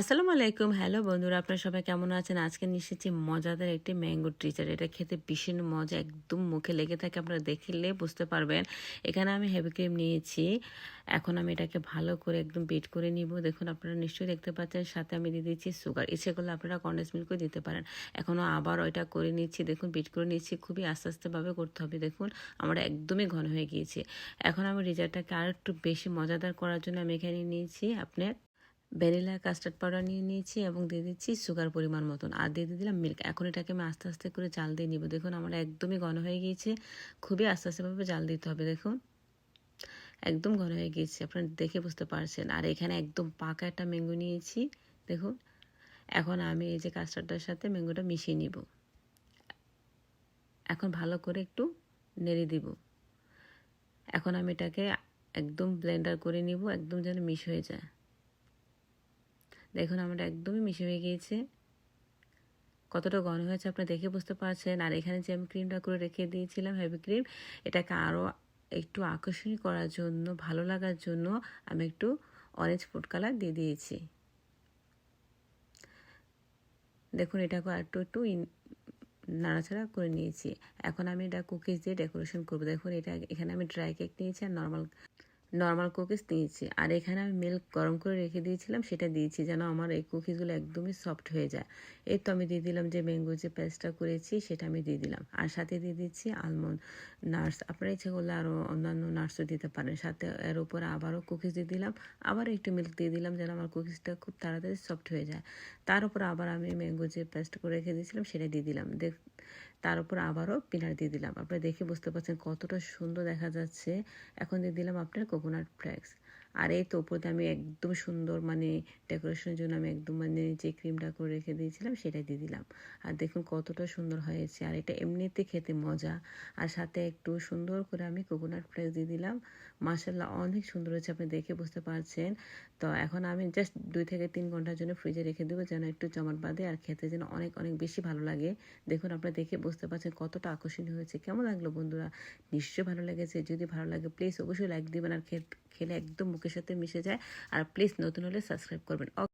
আসসালামু আলাইকুম। হ্যালো বন্ধুরা, আপনারা সবাই কেমন আছেন? আজকে নিয়ে মজাদার একটি ম্যাঙ্গো টিচার এটা খেতে ভীষণ মজা, একদম মুখে লেগে থাকে, আপনারা দেখলে বুঝতে পারবেন। এখানে আমি হেভি ক্রিম নিয়েছি। এখন আমি এটাকে ভালো করে একদম বিট করে নিব। দেখুন, আপনারা নিশ্চয়ই দেখতে পাচ্ছেন, সাথে আমি দিয়ে দিচ্ছি সুগার ইচ্ছে করলে আপনারা কন্ডেন্স মিল্কও দিতে পারেন। এখনও আবার ওইটা করে নিচ্ছি। দেখুন বিট করে নিচ্ছি, খুবই আস্তে আস্তেভাবে করতে হবে। দেখুন, আমার একদমই ঘন হয়ে গিয়েছে। এখন আমি রিজাল্টটাকে আর একটু বেশি মজাদার করার জন্য আমি এখানে নিয়েছি আপনার ভ্যানিলা, কাস্টার্ড পাউডার নিয়ে নিয়েছি এবং দিয়ে দিচ্ছি সুগার পরিমাণ মতন। আর দিয়ে দিলাম মিল্ক। এখন এটাকে আমি আস্তে আস্তে করে জাল দিয়ে নিব। দেখুন, আমার একদমই ঘন হয়ে গিয়েছে। খুবই আস্তে আস্তেভাবে জাল দিতে হবে, দেখুন। একদম ঘন হয়ে গিয়েছে, আপনারা দেখে বুঝতে পারছেন। আর এখানে একদম পাকা একটা ম্যাঙ্গো নিয়েছি, দেখুন। এখন আমি এই যে কাস্টার্ডটার সাথে ম্যাঙ্গোটা মিশিয়ে নিব। এখন ভালো করে একটু নেড়ে দিব। এখন আমি এটাকে একদম ব্লেন্ডার করে নিব, একদম যেন মিশ হয়ে যায়। দেখুন, আমরা একদমই মিশে হয়ে গিয়েছে। কতটা ঘন হয়েছে আপনি দেখে বুঝতে পারছেন। আর এখানে যে আমি ক্রিমটা করে রেখে দিয়েছিলাম হেভি ক্রিম এটাকে আরও একটু আকর্ষণীয় করার জন্য, ভালো লাগার জন্য আমি একটু অরেঞ্জ ফুড কালার দিয়ে দিয়েছি। দেখুন, এটাকে একটু একটু নাড়াচাড়া করে নিয়েছি। এখন আমি এটা কুকিজ দিয়ে ডেকোরেশন করব। দেখুন, এটা এখানে আমি ড্রাই কেক নিয়েছি আর নর্মাল নর্মাল কুকিজ দিয়েছি। আর এখানে আমি মিল্ক গরম করে রেখে দিয়েছিলাম, সেটা দিয়েছি যেন আমার এই কুকিজগুলো একদমই সফট হয়ে যায়। এই তো আমি দিয়ে দিলাম যে ম্যাঙ্গো যে পেস্টটা করেছি, সেটা আমি দিয়ে দিলাম। আর সাথে দিয়ে দিচ্ছি আলমন্ড নার্স আপনারা ইচ্ছে করলে আরও অন্যান্য নার্সও দিতে পারেন। সাথে এর উপরে আবারও কুকিজ দিয়ে দিলাম। আবার একটু মিল্ক দিয়ে দিলাম যেন আমার কুকিজটা খুব তাড়াতাড়ি সফট হয়ে যায়। তার উপর আবার আমি ম্যাঙ্গো যে পেস্ট করে রেখে দিয়েছিলাম, সেটা দিয়ে দিলাম। দেখ, তার উপর আবারও পিনার দিয়ে দিলাম। আপনারা দেখে বুঝতে পারছেন কতটা সুন্দর দেখা যাচ্ছে। এখন দিয়ে দিলাম আপনার কোকোনাট ফ্লেক্স আর এই তো উপরে আমি একদম সুন্দর মানে ডেকোরেশনের জন্য আমি একদম মানে যে ক্রিমটা করে রেখে দিয়েছিলাম সেটা দিয়ে দিলাম। আর দেখুন কতটা সুন্দর হয়েছে। আর এটা এমনিতে খেতে মজা। আর সাথে একটু সুন্দর করে আমি কোকোনাট ফ্লেক্স দিয়ে দিলাম। মাসাল্লাহ অনেক সুন্দর হয়েছে, আপনি দেখে বুঝতে পারছেন। তো এখন আমি জাস্ট দুই থেকে তিন ঘণ্টার জন্য ফ্রিজে রেখে দেবো যেন একটু জমাট বাঁধে আর খেতে যেন অনেক অনেক বেশি ভালো লাগে। দেখুন আপনারা দেখে বুঝতে পারছেন কতটা আকর্ষণীয় হয়েছে। কেমন লাগল বন্ধুরা? নিশ্চয়ই ভালো লেগেছে। যদি ভালো লাগে প্লিজ অবশ্যই লাইক দিবেন আর খেলে একদম মুখের সাথে মিশে যায়। আর প্লিজ নতুন হলে সাবস্ক্রাইব করবেন।